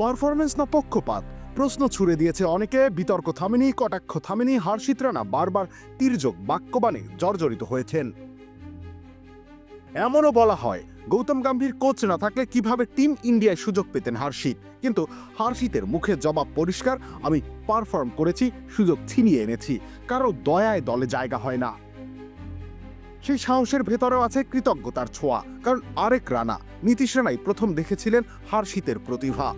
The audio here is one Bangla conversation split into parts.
পারফরমেন্স না পক্ষপাত? প্রশ্ন ছুড়ে দিয়েছে অনেকে, বিতর্ক থামেনি, কটাক্ষ থামেনি হার্ষিত রানা বারবার তির্যক বাক্যবাণে জর্জরিত হয়েছেন। এমনও বলা হয়, গৌতম গম্ভীর কোচ না থাকলে কীভাবে টিম ইন্ডিয়ায় সুযোগ পেতেন হার্ষিত কিন্তু হার্ষিতের মুখে জবাব পরিষ্কার, আমি পারফর্ম করেছি, সুযোগ ছিনিয়ে এনেছি, কারও দয়ায় দলে জায়গা হয় না। সেই সাহসের ভেতরেও আছে কৃতজ্ঞতার ছোঁয়া, কারণ আরেক রানা, নীতিশ রানাই প্রথম দেখেছিলেন হার্ষিতের প্রতিভা।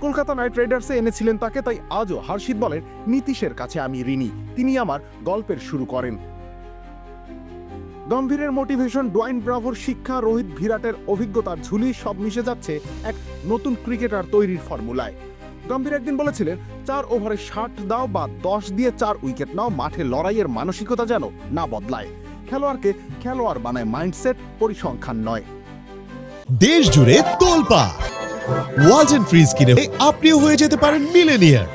কলকাতা নাইট রাইডার্সে এনেছিলেন তাকে, তাই আজও হার্ষিত বলেন নীতিশের কাছে আমি ঋণী। তিনি আমার গল্পের শুরু করেন। গম্ভীরের মোটিভেশন ডোয়াইন ব্রাভোর শিক্ষা, রোহিত ভিরাটের অভিজ্ঞতার ঝুলি, সব মিশে যাচ্ছে এক নতুন ক্রিকেটার তৈরির ফর্মুলায়। গম্ভীর একদিন বলেছিলেন, চার ওভারে ষাট দাও বা দশ দিয়ে চার উইকেট নাও, মাঠে লড়াইয়ের মানসিকতা যেন না বদলায়। খেলোয়াড়কে খেলোয়াড় বানায় মাইন্ডসেট পরিসংখ্যান নয়। দেশ জুড়ে তোলপা ওয়াজ এন্ড ফ্রিজ কিনে আপনিও হয়ে যেতে পারেন মিলেনিয়ার।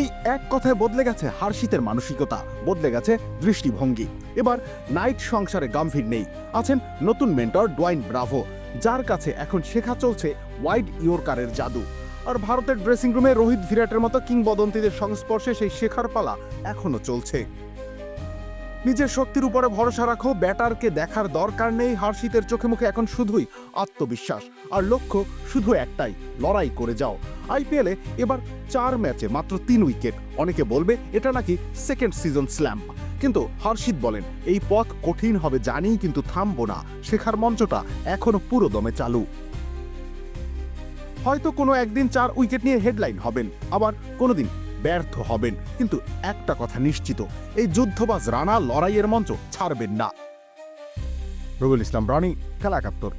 এই এক কথায় বদলে গেছে হার্ষিতের মানসিকতা, বদলে গেছে দৃষ্টিভঙ্গি। এবার নাইট সংসারে গম্ভীর নেই, আছেন নতুন মেন্টর ডোয়াইন ব্রাভো, যার কাছে এখন শেখা চলছে ওয়াইড ইয়র্কারের জাদু। আর ভারতের ড্রেসিং রুমে রোহিত ভিরাটের মতো কিংবদন্তিদের সংস্পর্শে সেই শেখার পালা এখনও চলছে। নিজের শক্তির উপরে ভরসা রাখো, ব্যাটারকে দেখার দরকার নেই হার্ষিতের চোখে মুখে এখন শুধুই আত্মবিশ্বাস। আর লক্ষ্য, শুধু একটাই, লড়াই করে যাও। আইপিএলে এবার চার ম্যাচে মাত্র তিন উইকেট। অনেকে বলবে, এটা নাকি সেকেন্ড সিজন স্ল্যাম্প। কিন্তু হর্ষিত বলেন, এই পথ কঠিন হবে জানি কিন্তু থামবো না। শেখার মঞ্চটা এখনও পুরো দমে চালু। হয়তো কোনো একদিন চার উইকেট নিয়ে হেডলাইন হবেন, আবার কোনোদিন ব্যর্থ হবেন। কিন্তু একটা কথা নিশ্চিত, এই যুদ্ধবাজ রানা লড়াইয়ের মঞ্চ ছাড়বেন না। রুবুল ইসলাম, রানি খেলা একাত্তর